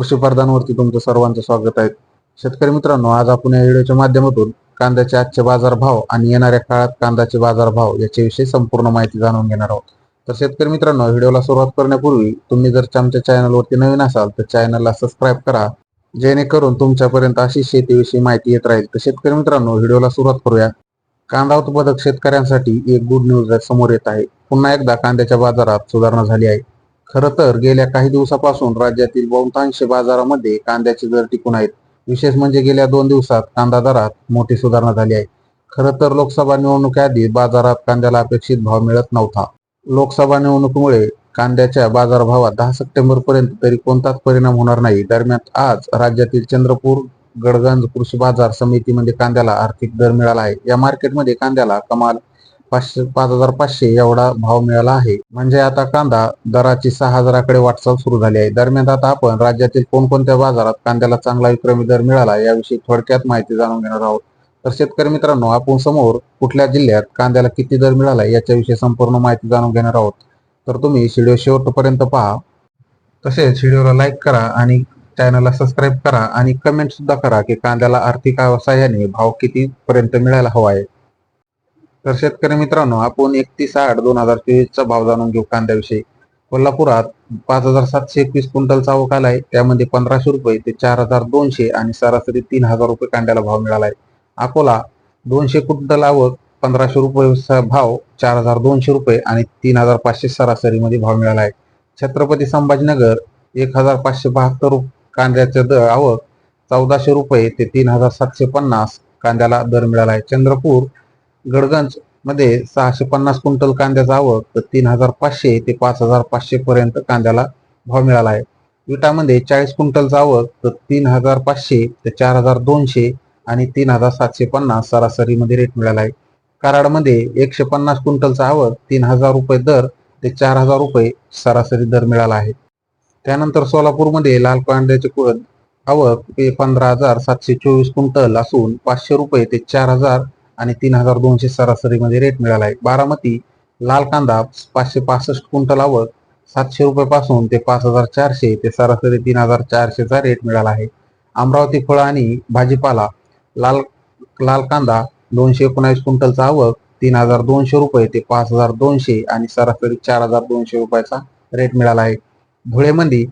कृषी प्रधानवरती तुमचं सर्वांचं स्वागत आहे. शेतकरी मित्रांनो आज आपण या व्हिडिओच्या माध्यमातून कांद्याचे आजचे बाजारभाव आणि येणाऱ्या काळात कांद्याचे बाजारभाव याच्याविषयी संपूर्ण माहिती जाणून घेणार आहोत. तर शेतकरी मित्रांनो व्हिडिओला सुरुवात करण्यापूर्वी तुम्ही जर आमच्या चॅनलवरती नवीन असाल तर चॅनलला सबस्क्राईब करा. जेणेकरून तुमच्यापर्यंत अशी शेतीविषयी माहिती येत राहील. तर शेतकरी मित्रांनो व्हिडिओला सुरुवात करूया. कांदा उत्पादक शेतकऱ्यांसाठी एक गुड न्यूज समोर येत आहे. पुन्हा एकदा कांद्याच्या बाजारात सुधारणा झाली आहे. खरं तर गेल्या काही दिवसापासून राज्यातील बहुतांश बाजारामध्ये कांद्याचे दर टिकून आहेत. विशेष म्हणजे गेल्या दोन दिवसात कांदा दरात मोठी सुधारणा झाली आहे. खरं तर लोकसभा निवडणुकीआधी बाजारात कांद्याला अपेक्षित भाव मिळत नव्हता. लोकसभा निवडणुकीमुळे कांद्याच्या बाजारभावात दहा सप्टेंबर पर्यंत तरी कोणताच परिणाम होणार नाही. दरम्यान आज राज्यातील चंद्रपूर गडगंज कृषी बाजार समितीमध्ये कांद्याला आर्थिक दर मिळाला आहे. या मार्केटमध्ये कांद्याला कमाल पाचशे पाच हजार पाचशे एवढा भाव मिळाला आहे. म्हणजे आता कांदा दराची सहा हजाराकडे वाटचाल सुरू झाली आहे. दरम्यान आता आपण राज्यातील कोणकोणत्या बाजारात कांद्याला चांगला विक्रमी दर मिळाला याविषयी थोडक्यात माहिती जाणून घेणार आहोत. तर शेतकरी मित्रांनो आपण समोर कुठल्या जिल्ह्यात कांद्याला किती दर मिळाला याच्याविषयी संपूर्ण माहिती जाणून घेणार आहोत. तर तुम्ही व्हिडिओ शेवटपर्यंत पहा. तसेच व्हिडिओला लाईक करा आणि चॅनलला सबस्क्राईब करा आणि कमेंट सुद्धा करा की कांद्याला आर्थिक सहाय्याने भाव किती पर्यंत मिळायला हवा आहे. तर शेतकरी मित्रांनो आपण एकतीस आठ दोन हजार तेवीसचा भाव जाणून घेऊ कांद्याविषयी. कोल्हापुरात पाच हजार सातशे एकवीस क्विंटलचा आवक आलाय. त्यामध्ये पंधराशे रुपये ते चार हजार दोनशे आणि सरासरी तीन हजार रुपये कांद्याला भाव मिळालाय. अकोला दोनशे क्विंटल आवक पंधराशे रुपये भाव चार हजार दोनशे रुपये आणि तीन हजार पाचशे सरासरीमध्ये भाव मिळाला आहे छत्रपती संभाजीनगर एक हजार पाचशे बहात्तर कांद्याचे दर आवक चौदाशे रुपये ते तीन हजार सातशे पन्नास कांद्याला दर मिळाला आहे चंद्रपूर गडगंजमध्ये सहाशे पन्नास क्विंटल कांद्याचा आवक तर तीन हजार पाचशे ते पाच हजार पाचशे पर्यंत कांद्याला भाव मिळाला आहे. विटामध्ये चाळीस क्विंटलचा आवक तर तीन हजार पाचशे ते चार हजार दोनशे आणि तीन हजार सातशे पन्नास सरासरीमध्ये रेट मिळाला आहे. कराडमध्ये एकशे पन्नास क्विंटलचा आवक तीन हजार रुपये दर ते चार हजार रुपये सरासरी दर मिळाला आहे. त्यानंतर सोलापूरमध्ये लाल कांद्याचे कुळ आवक पंधरा हजार सातशे चोवीस क्विंटल असून पाचशे रुपये ते चार हजार आणि तीन हजार दोनशे सरासरीमध्ये रेट मिळाला आहे. बारामती लाल कांदा पाचशे पासष्ट क्विंटल आवक सातशे रुपये पासून ते पाच हजार चारशे ते सरासरी तीन हजार चारशेचा रेट मिळाला आहे. अमरावती फळ आणि भाजीपाला लाल लाल कांदा दोनशे एकोणावीस क्विंटलचा आवक तीन हजार दोनशे रुपये ते पाच हजार दोनशे आणि सरासरी चार हजार दोनशे रुपयाचा रेट मिळाला आहे. धुळेमध्ये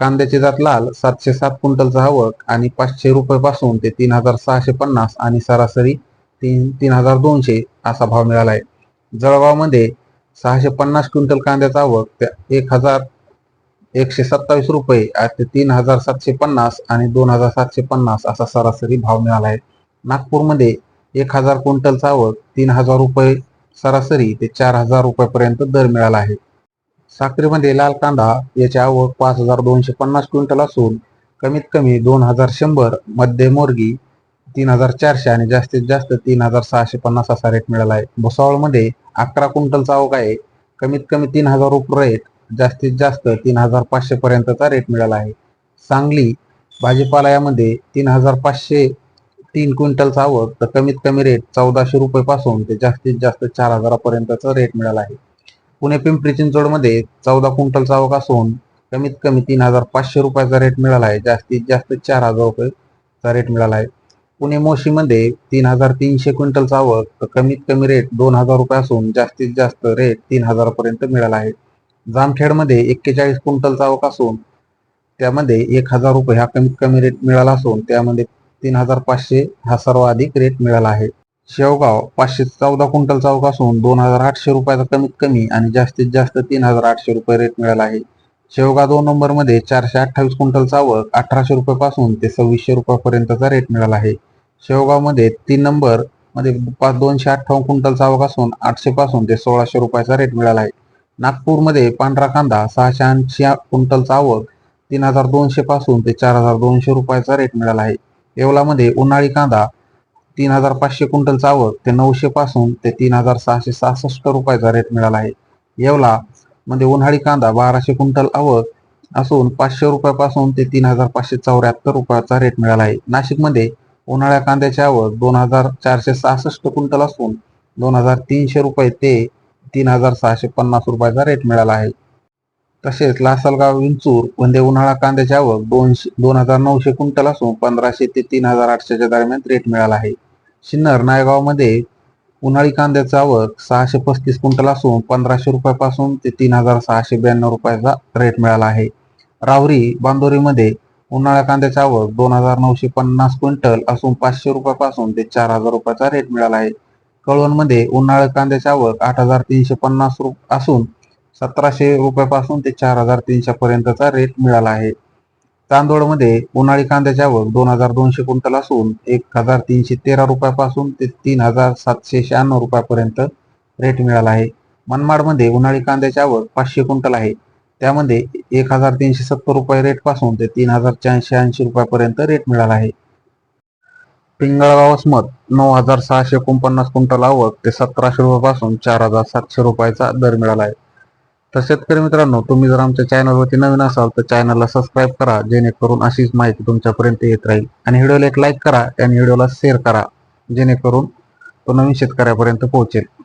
कांद्याची जात लाल सातशे सात क्विंटलचा आवक आणि पाचशे रुपये पासून ते तीन हजार सहाशे पन्नास आणि सरासरी तीन तीन हजार दोनशे असा भाव मिळाला आहे जळगावमध्ये सहाशे पन्नास क्विंटल कांद्याचा आवक त्या एक हजार एकशे सत्तावीस रुपये ते तीन हजार सातशे पन्नास आणि दोन हजार सातशे पन्नास असा सरासरी भाव मिळाला आहे नागपूरमध्ये एक हजार क्विंटलचा आवक तीन हजार रुपये सरासरी ते चार हजार रुपयापर्यंत दर मिळाला आहे. साक्रीमध्ये लाल कांदा याची आवक पाच हजार दोनशे पन्नास क्विंटल असून कमीत कमी दोन हजार शंभर मध्यमवर्गी तीन हजार चारशे आणि जास्तीत जास्त तीन हजार सहाशे पन्नास असा रेट मिळाला आहे. भुसावळमध्ये अकरा क्विंटलचा आवक आहे. कमीत कमी तीन हजार रुपये रेट जास्तीत जास्त तीन हजार पाचशे पर्यंतचा रेट मिळाला आहे. सांगली भाजीपाला यामध्ये तीन हजार पाचशे तीन क्विंटलचा आवक तर कमीत कमी रेट चौदाशे रुपये पासून ते जास्तीत जास्त चार हजारापर्यंतचा रेट मिळाला आहे. पुणे पिंपरी चिंचवडमध्ये चौदा क्विंटलचा आवक असून कमीत कमी तीन हजार पाचशे रुपयाचा रेट मिळाला आहे. जास्तीत जास्त चार हजार रुपयेचा रेट मिळाला आहे. पुणे मोशीमध्ये तीन हजार तीनशे क्विंटलचा आवक तर कमीत कमी रेट दोन हजार रुपये असून जास्तीत जास्त रेट तीन हजारापर्यंत मिळाला आहे. जामखेडमध्ये एक्केचाळीस क्विंटलचा आवक असून त्यामध्ये एक हजार रुपये हा कमीत कमी रेट मिळाला असून त्यामध्ये तीन हजार पाचशे हा सर्वाधिक रेट मिळाला आहे. शेवगाव पाचशे चौदा क्विंटलचा आवक असून दोन हजार आठशे रुपयाचा कमीत कमी आणि जास्तीत जास्त तीन हजार आठशे रुपये रेट मिळाला आहे. शेवगाव दोन नंबरमध्ये चारशे अठ्ठावीस क्विंटलचा आवक अठराशे रुपयापासून ते सव्वीसशे रुपयापर्यंतचा रेट मिळाला आहे. शेवगावमध्ये तीन नंबरमध्ये पाच दोनशे अठ्ठावन्न क्विंटलचा आवक असून आठशे पासून ते सोळाशे रुपयाचा रेट मिळाला आहे. नागपूरमध्ये पांढरा कांदा सहाशे ऐंशी क्विंटलचा आवक तीन हजार दोनशे पासून ते चार हजार दोनशे रुपयाचा रेट मिळाला आहे. येवलामध्ये उन्हाळी कांदा तीन हजार पाचशे क्विंटलचा आवक ते नऊशे पासून ते तीन हजार सहाशे सहासष्ट रुपयाचा रेट मिळाला आहे. येवला मध्ये उन्हाळी कांदा बाराशे क्विंटल आवक असून पाचशे रुपयापासून ते तीन हजार पाचशे चौऱ्याहत्तर रुपयाचा रेट मिळाला आहे. नाशिकमध्ये उन्हाळ्या कांद्याची आवक दोन हजार चारशे सहासष्ट क्विंटल असून दोन हजार तीनशे रुपये ते तीन हजार सहाशे पन्नास रुपयाचा रेट मिळाला आहे. तसेच लासलगाव विंचूर वंदे उन्हाळा कांद्याची आवक दोनशे दोन हजार नऊशे क्विंटल असून पंधराशे ते तीन हजार आठशेच्या दरम्यान रेट मिळाला आहे. सिन्नर नायगावमध्ये उन्हाळी कांद्याची आवक सहाशे पस्तीस क्विंटल असून पंधराशे रुपयापासून ते तीन हजार सहाशे ब्याण्णव रुपयाचा रेट मिळाला आहे. रावरी बांदोरीमध्ये उन्हाळा कांद्याची आवक दोन हजार नऊशे पन्नास क्विंटल असून पाचशे रुपयापासून ते चार हजार रुपयाचा रेट मिळाला आहे. कळवणमध्ये उन्हाळा कांद्याची आवक आठ हजार तीनशे पन्नास रुप असून सतराशे रुपयापासून ते चार हजार तीनशे पर्यंतचा रेट मिळाला आहे. चांदोडमध्ये उन्हाळी कांद्याची आवक दोन हजार दोनशे क्विंटल असून एक हजार तीनशे तेरा रुपयापासून ते तीन हजार सातशे शहाण्णव रुपयापर्यंत रेट मिळाला आहे. मनमाडमध्ये उन्हाळी कांद्याची आवक पाचशे क्विंटल आहे. त्यामध्ये एक हजार तीनशे सत्तर रुपये रेटपासून ते तीन हजार चारशे ऐंशी रुपयापर्यंत रेट मिळाला आहे. पिंगळगाव वसमत नऊ हजार सहाशे एकोणपन्नास क्विंटल आवक ते सतराशे रुपयापासून चार हजार सातशे रुपयाचा दर मिळाला आहे. तर शेतकरी मित्रांनो तुम्ही जर आमच्या चॅनलवरती नवीन असाल तर चॅनलला सबस्क्राईब करा जेणेकरून अशीच माहिती तुमच्यापर्यंत येत राहील. आणि व्हिडिओला एक लाईक करा आणि व्हिडिओला शेअर करा जेणेकरून तो नवीन शेतकऱ्यापर्यंत पोहोचेल.